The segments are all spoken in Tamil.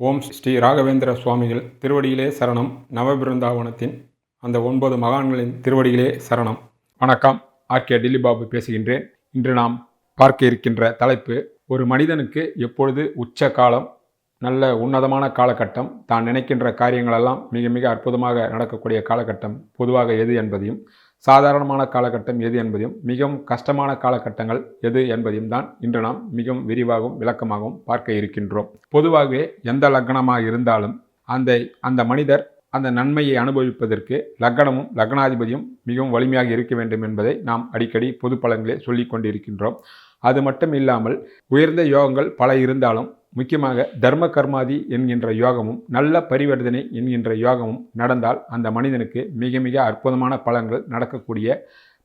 ஓம் ஸ்ரீ ராகவேந்திர சுவாமிகள் திருவடியிலே சரணம். நவபிருந்தாவனத்தின் அந்த ஒன்பது மகான்களின் திருவடியிலே சரணம். வணக்கம். ஆர்கே டில்லிபாபு பேசுகின்றேன். இன்று நாம் பார்க்க இருக்கின்ற தலைப்பு ஒரு மனிதனுக்கு எப்பொழுது உச்ச காலம் நல்ல உன்னதமான காலகட்டம் தான் நினைக்கின்ற காரியங்களெல்லாம் மிக மிக அற்புதமாக நடக்கக்கூடிய காலகட்டம் பொதுவாக எது என்பதையும் சாதாரணமான காலகட்டம் எது என்பதையும் மிகவும் கஷ்டமான காலகட்டங்கள் எது என்பதையும் தான் இன்று நாம் மிகவும் விரிவாகவும் விளக்கமாகவும் பார்க்க இருக்கின்றோம். பொதுவாகவே எந்த லக்னமாக இருந்தாலும் அந்த அந்த மனிதர் அந்த நன்மையை அனுபவிப்பதற்கு லக்னமும் லக்னாதிபதியும் மிகவும் வலிமையாக இருக்க வேண்டும் என்பதை நாம் அடிக்கடி பொது பலன்களே சொல்லிக் கொண்டிருக்கின்றோம். அது மட்டும் இல்லாமல் உயர்ந்த யோகங்கள் பல இருந்தாலும் முக்கியமாக தர்ம கர்மாதி என்கின்ற யோகமும் நல்ல பரிவர்த்தனை என்கின்ற யோகமும் நடந்தால் அந்த மனிதனுக்கு மிக மிக அற்புதமான பலன்கள் நடக்கக்கூடிய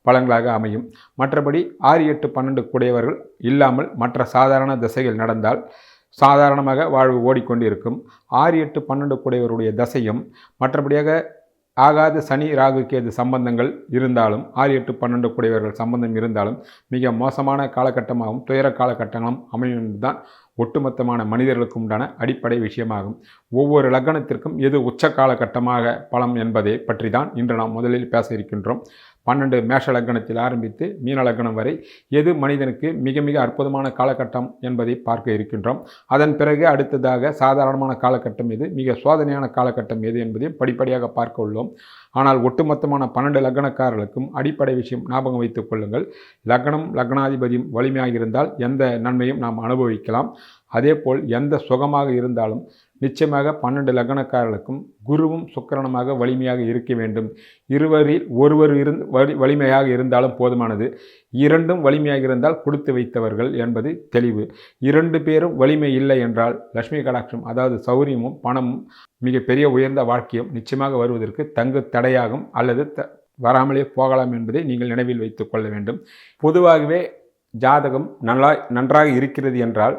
பலன்களாக அமையும். மற்றபடி ஆறு எட்டு பன்னெண்டு கூடியவர்கள் இல்லாமல் மற்ற சாதாரண திசைகள் நடந்தால் சாதாரணமாக வாழ்வு ஓடிக்கொண்டிருக்கும். ஆறு எட்டு பன்னெண்டு கூடியவருடைய தசையும் மற்றபடியாக ஆகாத சனி ராகு கேது சம்பந்தங்கள் இருந்தாலும் ஆறு எட்டு பன்னெண்டு கூடியவர்கள் சம்பந்தம் இருந்தாலும் மிக மோசமான காலகட்டமாகவும் துயர காலகட்டங்களும் அமையும் என்றுதான் ஒட்டுமொத்தமான மனிதர்களுக்கு உண்டான அடிப்படை விஷயமாகும். ஒவ்வொரு லக்னத்திற்கும் எது உச்ச காலகட்டமாக பலம் என்பதை பற்றி தான் இன்று நாம் முதலில் பேச இருக்கின்றோம். பன்னெண்டு மேஷ லக்னத்தில் ஆரம்பித்து மீன லக்னம் வரை எது மனிதனுக்கு மிக மிக அற்புதமான காலகட்டம் என்பதை பார்க்க இருக்கின்றோம். அதன் பிறகு அடுத்ததாக சாதாரணமான காலகட்டம் எது மிக சோதனையான காலகட்டம் எது என்பதையும் படிப்படியாக பார்க்க உள்ளோம். ஆனால் ஒட்டுமொத்தமான பன்னெண்டு லக்னக்காரர்களுக்கும் அடிப்படை விஷயம் ஞாபகம் வைத்துக் கொள்ளுங்கள். லக்னம் லக்னாதிபதியும் வலிமையாக இருந்தால் எந்த நன்மையும் நாம் அனுபவிக்கலாம். அதேபோல் எந்த சுகமாக இருந்தாலும் நிச்சயமாக பன்னெண்டு லக்னக்காரர்களுக்கும் குருவும் சுக்கரனுமாக வலிமையாக இருக்க வேண்டும். இருவரில் ஒருவர் இருந் வலி வலிமையாக இருந்தாலும் போதுமானது. இரண்டும் வலிமையாக இருந்தால் கொடுத்து வைத்தவர்கள் என்பது தெளிவு. இரண்டு பேரும் வலிமை இல்லை என்றால் லட்சுமி கடாட்சம் அதாவது சௌரியமும் பணமும் மிகப்பெரிய உயர்ந்த வாழ்க்கையும் நிச்சயமாக வருவதற்கு தங்கு தடையாகும் அல்லது த வராமலே போகலாம் என்பதை நீங்கள் நினைவில் வைத்துக் கொள்ள வேண்டும். பொதுவாகவே ஜாதகம் நல்லா நன்றாக இருக்கிறது என்றால்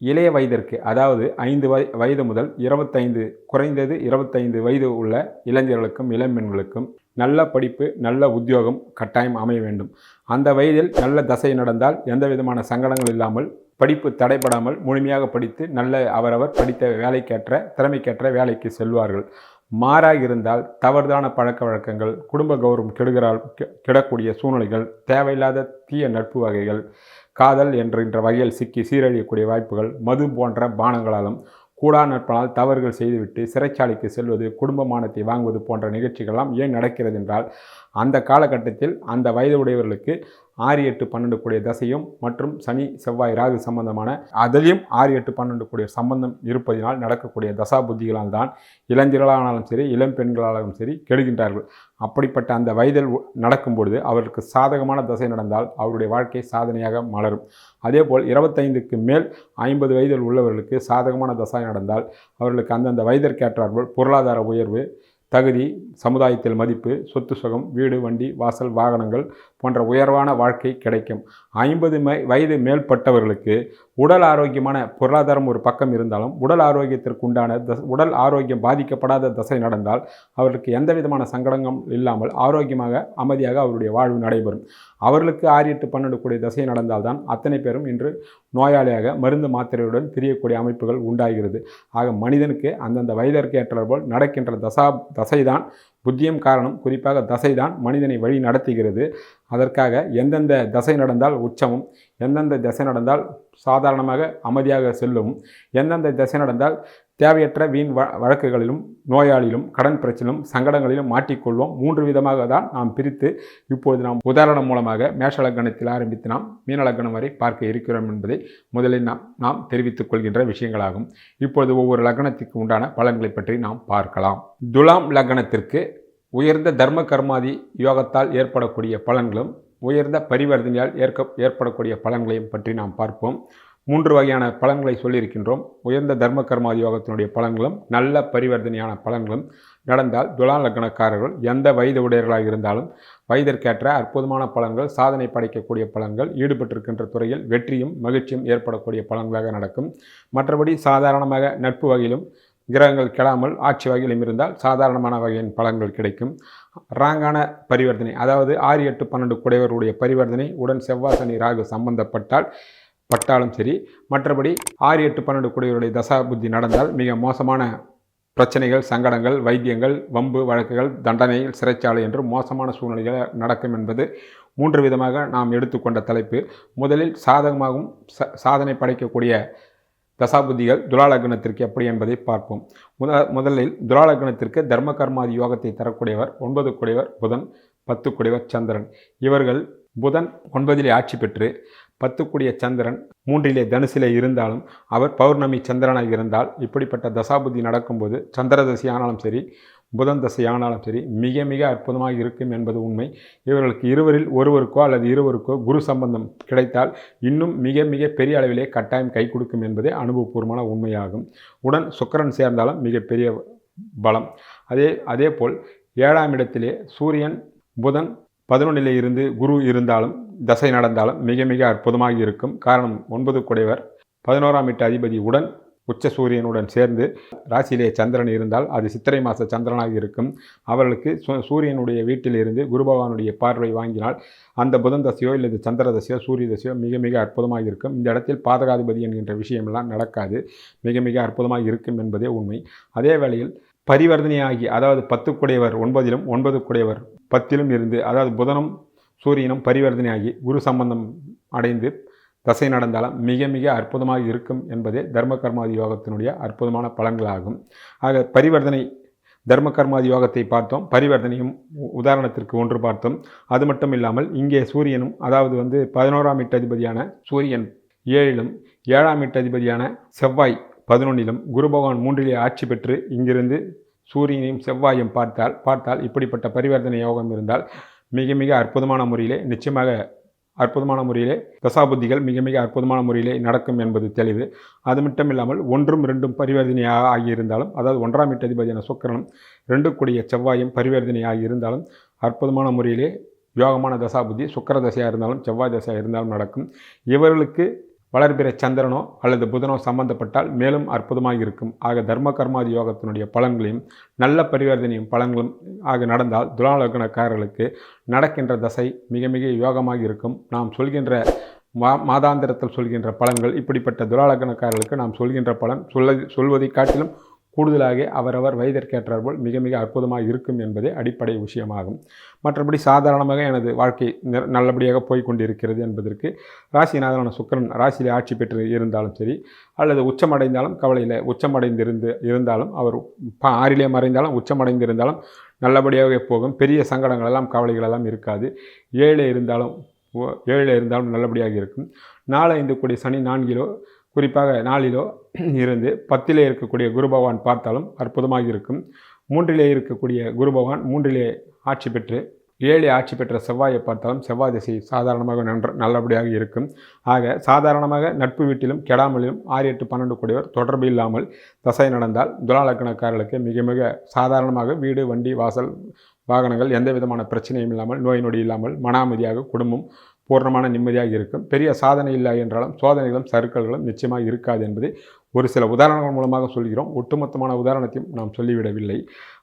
இளைய வயதிற்கு அதாவது ஐந்து வய வயது முதல் இருபத்தைந்து குறைந்தது இருபத்தைந்து வயது உள்ள இளைஞர்களுக்கும் இளம்பெண்களுக்கும் நல்ல படிப்பு நல்ல உத்தியோகம் கட்டாயம் அமைய வேண்டும். அந்த வயதில் நல்ல தசை நடந்தால் எந்த விதமான சங்கடங்கள் இல்லாமல் படிப்பு தடைபடாமல் முழுமையாக படித்து நல்ல அவரவர் படித்த வேலைக்கேற்ற திறமைக்கேற்ற வேலைக்கு செல்வார்கள். மாறாக இருந்தால் தவறுதான பழக்க வழக்கங்கள் குடும்ப கௌரவம் கெடுகிறால் கெடக்கூடிய சூழ்நிலைகள் தேவையில்லாத தீய நட்பு வகைகள் காதல் என்கின்ற வகையில் சிக்கி சீரழியக்கூடிய வாய்ப்புகள் மது போன்ற பானங்களாலும் கூடா நட்பனால் தவறுகள் செய்துவிட்டு சிறைச்சாலைக்கு செல்வது குடும்பமானத்தை வாங்குவது போன்ற நிகழ்ச்சிகள்லாம் ஏன் நடக்கிறது என்றால் அந்த காலகட்டத்தில் அந்த வயது உடையவர்களுக்கு ஆறு எட்டு பன்னெண்டு கூடிய தசையும் மற்றும் சனி செவ்வாய் ராகு சம்பந்தமான அதிலையும் ஆறு எட்டு பன்னெண்டு கூடிய சம்பந்தம் இருப்பதினால் நடக்கக்கூடிய தசா புத்திகளால் தான் இளைஞர்களானாலும் சரி இளம் பெண்களாலும் சரி கெடுகின்றார்கள். அப்படிப்பட்ட அந்த வயதில் நடக்கும் பொழுது அவருக்கு சாதகமான தசை நடந்தால் அவருடைய வாழ்க்கை சாதனையாக மலரும். அதேபோல் இருபத்தைந்துக்கு மேல் ஐம்பது வயதில் உள்ளவர்களுக்கு சாதகமான தசை நடந்தால் அவர்களுக்கு அந்தந்த வயதிற்கேற்றார்கள் பொருளாதார உயர்வு தகுதி சமுதாயத்தில் மதிப்பு சொத்து சுகம் வீடு வண்டி வாசல் வாகனங்கள் போன்ற உயர்வான வாழ்க்கை கிடைக்கும். ஐம்பது மை வயது மேற்பட்டவர்களுக்கு உடல் ஆரோக்கியமான பொருளாதாரம் ஒரு பக்கம் இருந்தாலும் உடல் ஆரோக்கியத்திற்கு உண்டான த உடல் ஆரோக்கியம் பாதிக்கப்படாத தசை நடந்தால் அவர்களுக்கு எந்த விதமான சங்கடங்கள் இல்லாமல் ஆரோக்கியமாக அமைதியாக அவருடைய வாழ்வு நடைபெறும். அவர்களுக்கு ஆறு எட்டு பன்னெண்டு கூடிய தசை நடந்தால்தான் அத்தனை பேரும் இன்று நோயாளியாக மருந்து மாத்திரையுடன் பிரியக்கூடிய அமைப்புகள் உண்டாகிறது. ஆக மனிதனுக்கு அந்தந்த வயதிற்கு ஏற்றபோல் நடக்கின்ற தசா தசைதான் புத்தியம் காரணம். குறிப்பாக தசைதான் மனிதனை வழி நடத்துகிறது. அதற்காக எந்தெந்த தசை நடந்தால் உச்சமும் எந்தெந்த திசை நடந்தால் சாதாரணமாக அமைதியாக செல்லும். எந்தெந்த திசை நடந்தால் தேவையற்ற வீண் வ வழக்குகளிலும் நோயாளியிலும் கடன் பிரச்சனையும் சங்கடங்களிலும் மாட்டிக்கொள்வோம். மூன்று விதமாக தான் நாம் பிரித்து இப்பொழுது நாம் உதாரணம் மூலமாக மேஷலக்கணத்தில் ஆரம்பித்து நாம் மீனலக்கணம் வரை பார்க்க இருக்கிறோம் என்பதை முதலில் நாம் நாம் தெரிவித்துக் கொள்கின்ற விஷயங்களாகும். இப்பொழுது ஒவ்வொரு லக்னத்திற்கு உண்டான பலன்களை பற்றி நாம் பார்க்கலாம். துலாம் லக்னத்திற்கு உயர்ந்த தர்ம கர்மாதி யோகத்தால் ஏற்படக்கூடிய பலன்களும் உயர்ந்த பரிவர்த்தனையால் ஏற்க ஏற்படக்கூடிய பலன்களையும் பற்றி நாம் பார்ப்போம். மூன்று வகையான பலன்களை சொல்லியிருக்கின்றோம். உயர்ந்த தர்ம கர்மாதி யோகத்தினுடைய பலன்களும் நல்ல பரிவர்த்தனையான பலன்களும் நடந்தால் துலா லக்னக்காரர்கள் எந்த வயது உடையர்களாக இருந்தாலும் வயதிற்கேற்ற அற்புதமான பலன்கள் சாதனை படைக்கக்கூடிய பலன்கள் ஈடுபட்டிருக்கின்ற துறையில் வெற்றியும் மகிழ்ச்சியும் ஏற்படக்கூடிய பலன்களாக நடக்கும். மற்றபடி சாதாரணமாக நட்பு வகையிலும் கிரகங்கள் கெடாமல் ஆட்சி வகையிலும் இருந்தால் சாதாரணமான வகையின் பலன்கள் கிடைக்கும். ராங்கான பரிவர்த்தனை அதாவது ஆறு எட்டு பன்னெண்டு குடைவருடைய பரிவர்த்தனை உடன் செவ்வாய் சனி ராகு சம்பந்தப்பட்டால் பட்டாலும் சரி. மற்றபடி ஆறு எட்டு பன்னெண்டு குடையவருடைய தசா புத்தி நடந்தால் மிக மோசமான பிரச்சனைகள் சங்கடங்கள் வைத்தியங்கள் வம்பு வழக்குகள் தண்டனைகள் சிறைச்சாலை என்று மோசமான சூழ்நிலைகள் நடக்கும் என்பது மூன்று விதமாக நாம் எடுத்துக்கொண்ட தலைப்பு. முதலில் சாதகமாகவும் ச சாதனை படைக்கக்கூடிய தசாபுதிகள் துலாலக்னத்திற்கு எப்படி என்பதை பார்ப்போம். முத முதலில் துலாலக்னத்திற்கு தர்ம கர்மாதி யோகத்தை தரக்கூடியவர் ஒன்பது குடையவர் புதன் பத்து குடையவர் சந்திரன். இவர்கள் புதன் ஒன்பதிலே ஆட்சி பெற்று பத்துக்குடிய சந்திரன் மூன்றிலே தனுசிலே இருந்தாலும் அவர் பௌர்ணமி சந்திரனாக இருந்தால் இப்படிப்பட்ட தசாபுதி நடக்கும்போது சந்திரதசி ஆனாலும் சரி புதன் தசை ஆனாலும் சரி மிக மிக அற்புதமாக இருக்கும் என்பது உண்மை. இவர்களுக்கு இருவரில் ஒருவருக்கோ அல்லது இருவருக்கோ குரு சம்பந்தம் கிடைத்தால் இன்னும் மிக மிக பெரிய அளவிலே கட்டாயம் கை கொடுக்கும் என்பதே அனுபவபூர்வமான உண்மையாகும். உடன் சுக்கரன் சேர்ந்தாலும் மிகப்பெரிய பலம். அதே அதே போல் ஏழாம் இடத்திலே சூரியன் புதன் பதினொன்றிலே இருந்து குரு இருந்தாலும் தசை நடந்தாலும் மிக மிக அற்புதமாக இருக்கும். காரணம் ஒன்பது குடைவர் பதினோராம் வீட்டு அதிபதி உடன் உச்ச சூரியனுடன் சேர்ந்து ராசியிலே சந்திரன் இருந்தால் அது சித்திரை மாத சந்திரனாக இருக்கும். அவர்களுக்கு சூரியனுடைய வீட்டில் இருந்து குரு பகவானுடைய பார்வை வாங்கினால் அந்த புதன் தசையோ இல்லது சந்திர தசையோ சூரிய தசையோ மிக மிக அற்புதமாக இருக்கும். இந்த இடத்தில் பாதகாதிபதி என்கின்ற விஷயமெல்லாம் நடக்காது. மிக மிக அற்புதமாக இருக்கும் என்பதே உண்மை. அதே வேளையில் பரிவர்த்தனையாகி அதாவது பத்து குடையவர் ஒன்பதிலும் ஒன்பது குடையவர் பத்திலும் இருந்து அதாவது புதனும் சூரியனும் பரிவர்த்தனையாகி குரு சம்பந்தம் அடைந்து தசை நடந்தாலும் மிக மிக அற்புதமாக இருக்கும் என்பதே தர்ம கர்மாதி யோகத்தினுடைய அற்புதமான பலன்களாகும். ஆக பரிவர்த்தனை தர்ம கர்மாதி யோகத்தை பார்த்தோம். பரிவர்த்தனையும் உதாரணத்திற்கு ஒன்று பார்த்தோம். அது மட்டும் இல்லாமல் இங்கே சூரியனும் அதாவது வந்து பதினோராம் அதிபதியான சூரியன் ஏழிலும் ஏழாம் அதிபதியான செவ்வாய் பதினொன்றிலும் குரு பகவான் மூன்றிலே ஆட்சி பெற்று இங்கிருந்து சூரியனையும் செவ்வாயும் பார்த்தால் பார்த்தால் இப்படிப்பட்ட பரிவர்த்தனை யோகம் இருந்தால் மிக மிக அற்புதமான முறையிலே நிச்சயமாக அற்புதமான முறையிலே தசாபுத்திகள் மிக மிக அற்புதமான முறையிலே நடக்கும் என்பது தெளிவு. அது மட்டும் இல்லாமல் ஒன்றும் ரெண்டும் பரிவர்த்தனையாக ஆகியிருந்தாலும் அதாவது ஒன்றாம் வீட்டதிபதியான சுக்கரனும் ரெண்டு கூடிய செவ்வாயும் பரிவர்த்தனையாக இருந்தாலும் அற்புதமான முறையிலே யோகமான தசாபுத்தி சுக்கர தசையாக இருந்தாலும் செவ்வாய் தசையாக இருந்தாலும் நடக்கும். இவர்களுக்கு வளர்பிற சந்திரனோ அல்லது புதனோ சம்பந்தப்பட்டால் மேலும் அற்புதமாக இருக்கும். ஆக தர்ம கர்மாதி யோகத்தினுடைய பலன்களையும் நல்ல பரிவர்த்தனையும் பலன்களும் ஆக நடந்தால் துலாலோகனக்காரர்களுக்கு நடக்கின்ற தசை மிக மிக யோகமாக இருக்கும். நாம் சொல்கின்ற மா மாதாந்திரத்தில் சொல்கின்ற பலன்கள் இப்படிப்பட்ட துலாலக்னக்காரர்களுக்கு நாம் சொல்கின்ற பலன் சொல்ல சொல்வதை காட்டிலும் கூடுதலாக அவரவர் வயதிற்கேற்றாற்போல் மிக மிக அற்புதமாக இருக்கும் என்பதே அடிப்படை விஷயமாகும். மற்றபடி சாதாரணமாக எனது வாழ்க்கை நல்லபடியாக போய்கொண்டிருக்கிறது என்பதற்கு ராசிநாதனான சுக்கரன் ராசியில் ஆட்சி பெற்று இருந்தாலும் சரி அல்லது உச்சமடைந்தாலும் கவலையில் உச்சமடைந்திருந்து இருந்தாலும் அவர் ஆறிலே மறைந்தாலும் உச்சமடைந்திருந்தாலும் நல்லபடியாக போகும். பெரிய சங்கடங்கள் எல்லாம் கவலைகள் எல்லாம் இருக்காது. ஏழை இருந்தாலும் ஏழில் இருந்தாலும் நல்லபடியாக இருக்கும். நாலு ஐந்து கோடி சனி நான்கிலோ குறிப்பாக நாளிலோ இருந்து பத்திலே இருக்கக்கூடிய குரு பகவான் பார்த்தாலும் அற்புதமாக இருக்கும். மூன்றிலே இருக்கக்கூடிய குரு பகவான் மூன்றிலே ஆட்சி பெற்று ஏழு ஆட்சி பெற்ற செவ்வாயை பார்த்தாலும் செவ்வாய் திசை சாதாரணமாக நன்ற நல்லபடியாக இருக்கும். ஆக சாதாரணமாக நட்பு வீட்டிலும் கெடாமலிலும் ஆறு எட்டு பன்னெண்டு கூடியவர் தொடர்பு இல்லாமல் தசை நடந்தால் துலாலக்கணக்காரர்களுக்கு மிக மிக சாதாரணமாக வீடு வண்டி வாசல் வாகனங்கள் எந்த விதமான பிரச்சனையும் இல்லாமல் நோய் நொடி இல்லாமல் மன அமைதியாக குடும்பம் பூர்ணமான நிம்மதியாக இருக்கும். பெரிய சாதனை இல்லை என்றாலும் சோதனைகளும் சறுக்கல்களும் நிச்சயமாக இருக்காது என்பதை ஒரு சில உதாரணங்கள் மூலமாக சொல்கிறோம். ஒட்டுமொத்தமான உதாரணத்தையும் நாம் சொல்லிவிடவில்லை.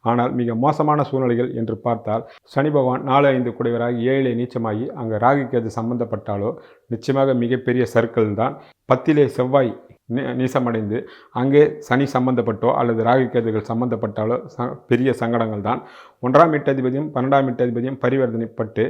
ஆனால் மிக மோசமான சூழ்நிலைகள் என்று பார்த்தால் சனி பகவான் நாலு ஐந்து குடைவராக ஏழை நீச்சமாகி அங்கே ராகுக்கு கேது சம்பந்தப்பட்டாலோ நிச்சயமாக மிகப்பெரிய சர்க்கிள் தான். பத்திலே செவ்வாய் நீசமடைந்து அங்கே சனி சம்பந்தப்பட்டோ அல்லது ராகு கேதுகள் சம்பந்தப்பட்டாலோ ச பெரிய சங்கடங்கள் தான். ஒன்றாம் வீட்டதிபதியும் பன்னெண்டாம் வீட்டதிபதியும் பரிவர்த்தனைப்பட்டு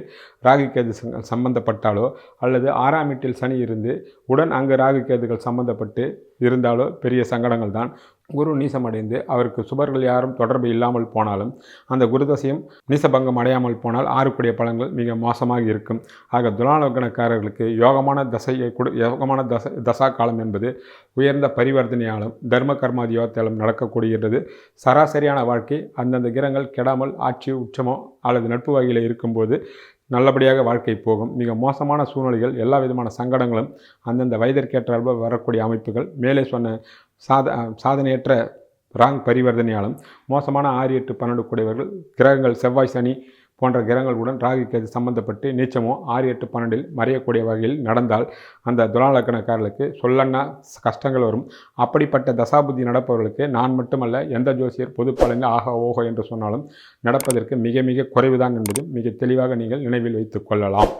ராகு கேது சம்பந்தப்பட்டாலோ அல்லது ஆறாம் எட்டில் சனி இருந்து உடன் அங்கு ராகு கேதுகள் சம்பந்தப்பட்டு இருந்தாலோ பெரிய சங்கடங்கள் தான். குரு நீசமடைந்து அவருக்கு சுபர்கள் யாரும் தொடர்பு இல்லாமல் போனாலும் அந்த குருதசையும் நீசபங்கம் அடையாமல் போனால் ஆறுக்குடைய பலன்கள் மிக மோசமாக இருக்கும். ஆக துலாலோகனக்காரர்களுக்கு யோகமான தசையை கொடு யோகமான தச தசா காலம் என்பது உயர்ந்த பரிவர்த்தனையாலும் தர்ம கர்மாதியோகத்தாலும் நடக்கக்கூடியது. சராசரியான வாழ்க்கை அந்தந்த கிரகங்கள் கெடாமல் ஆட்சி உச்சமோ அல்லது நட்பு வகையில் இருக்கும்போது நல்லபடியாக வாழ்க்கை போகும். மிக மோசமான சூழ்நிலைகள் எல்லா விதமான சங்கடங்களும் அந்தந்த வயதிற்கேற்றால் வரக்கூடிய அமைப்புகள் மேலே சொன்ன சாத சாதனையற்ற ராங் பரிவர்த்தனையாலும் மோசமான ஆறு எட்டு பன்னெண்டு கூடியவர்கள் கிரகங்கள் செவ்வாய் சனி போன்ற கிரகங்களுடன் ராகு கேது சம்பந்தப்பட்டு நீச்சமோ ஆறு எட்டு பன்னெண்டில் மறையக்கூடிய வகையில் நடந்தால் அந்த துலாலக்கணக்காரர்களுக்கு சொல்லன்னா கஷ்டங்கள் வரும். அப்படிப்பட்ட தசாபுத்தி நடப்பவர்களுக்கு நான் மட்டுமல்ல எந்த ஜோசியர் பொது பலங்க ஆக ஓகோ என்று சொன்னாலும் நடப்பதற்கு மிக மிக குறைவுதான் என்பது மிக தெளிவாக நீங்கள் நினைவில் வைத்துக் கொள்ளலாம்.